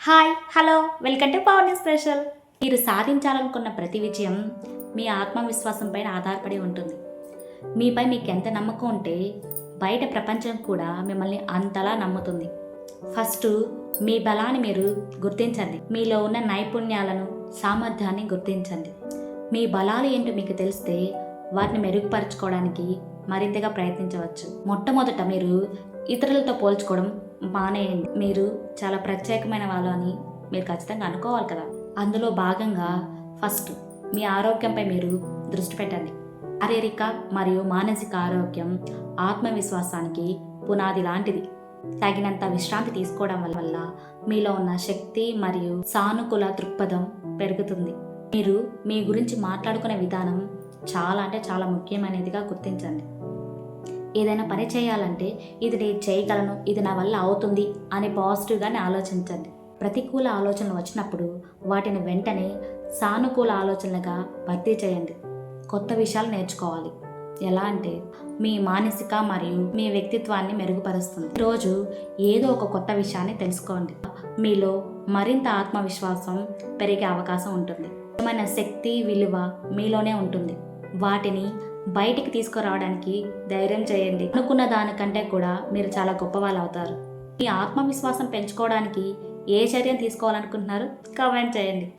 Hi hello welcome to power special. మీరు సాధించాలనుకున్న ప్రతి విజయం మీ ఆత్మవిశ్వాసం పైన ఆధారపడి ఉంటుంది. మీపై మీకు ఎంత నమ్మకం ఉంటే బయట ప్రపంచం కూడా మిమ్మల్ని అంతలా నమ్ముతుంది. ఫస్ట్ మీ బలాన్ని మీరు గుర్తించండి. మీలో ఉన్న నైపుణ్యాలను సామర్థ్యాన్ని గుర్తించండి. మీ బలాలు ఏంటో మీకు తెలిస్తే వాటిని మెరుగుపరచుకోవడానికి మరింతగా ప్రయత్నించవచ్చు. మొట్టమొదట మీరు ఇతరులతో పోల్చుకోవడం మానేయండి మీరు చాలా ప్రత్యేకమైన వాళ్ళు అని మీరు ఖచ్చితంగా అనుకోవాలి కదా. అందులో భాగంగా ఫస్ట్ మీ ఆరోగ్యంపై మీరు దృష్టి పెట్టండి. శారీరక మరియు మానసిక ఆరోగ్యం ఆత్మవిశ్వాసానికి పునాది లాంటిది. తగినంత విశ్రాంతి తీసుకోవడం వల్ల మీలో ఉన్న శక్తి మరియు సానుకూల దృక్పథం పెరుగుతుంది. మీరు మీ గురించి మాట్లాడుకునే విధానం చాలా అంటే చాలా ముఖ్యమైనదిగా గుర్తించండి. ఏదైనా పని చేయాలంటే ఇది నేను చేయగలను ఇది నా వల్ల అవుతుంది అని పాజిటివ్గానే ఆలోచించండి. ప్రతికూల ఆలోచనలు వచ్చినప్పుడు వాటిని వెంటనే సానుకూల ఆలోచనలుగా భర్తీ చేయండి. కొత్త విషయాలు నేర్చుకోవాలి. ఎలా అంటే మీ మానసిక మరియు మీ వ్యక్తిత్వాన్ని మెరుగుపరుస్తుంది. రోజు ఏదో ఒక కొత్త విషయాన్ని తెలుసుకోండి. మీలో మరింత ఆత్మవిశ్వాసం పెరిగే అవకాశం ఉంటుంది. ఏమైనా శక్తి విలువ మీలోనే ఉంటుంది. వాటిని బయటికి తీసుకురావడానికి ధైర్యం చేయండి. అనుకున్న దానికంటే కూడా మీరు చాలా గొప్పవాళ్ళు అవుతారు మీ ఆత్మవిశ్వాసం పెంచుకోవడానికి ఏ చర్యను తీసుకోవాలనుకుంటున్నారు? కామెంట్ చేయండి.